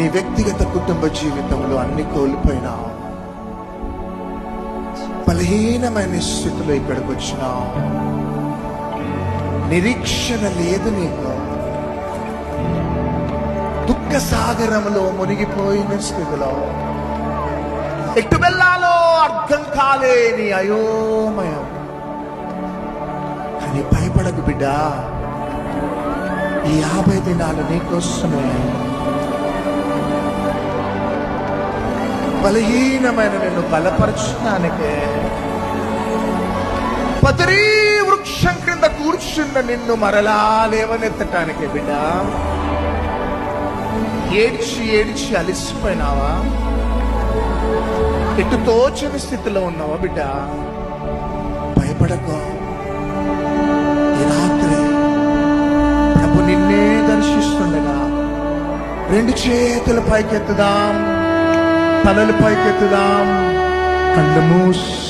నీ వ్యక్తిగత కుటుంబ జీవితంలో అన్ని కోల్పోయినావు. బలహీనమైన స్థితిలో ఇక్కడికి వచ్చినావు. నిరీక్షణ లేదు నీకు. దుఃఖ సాగరంలో మునిగిపోయిన స్థితిలో. ఎటు వెళ్ళాలో అర్థం కాలేని అయోమయం. కానీ భయపడకు బిడ్డా. ఈ యాభై దినాలు నీకోసమే. బలహీనమైన నిన్ను బలపరచడానికే పతరీ వృక్షం క్రింద కూర్చున్న నిన్ను మరలా లేవనెత్తటానికే బిడ్డ. ఏడ్చి ఏడ్చి అలిసిపోయినావా? ఎటు తోచని స్థితిలో ఉన్నావా బిడ్డ? భయపడకు. ఈ రాత్రి ప్రభు నిన్నే దర్శిస్తుండగా రెండు చేతులు పైకెత్తుదాం. తలలు పైకెత్తుదాం. కళ్ళు మూసి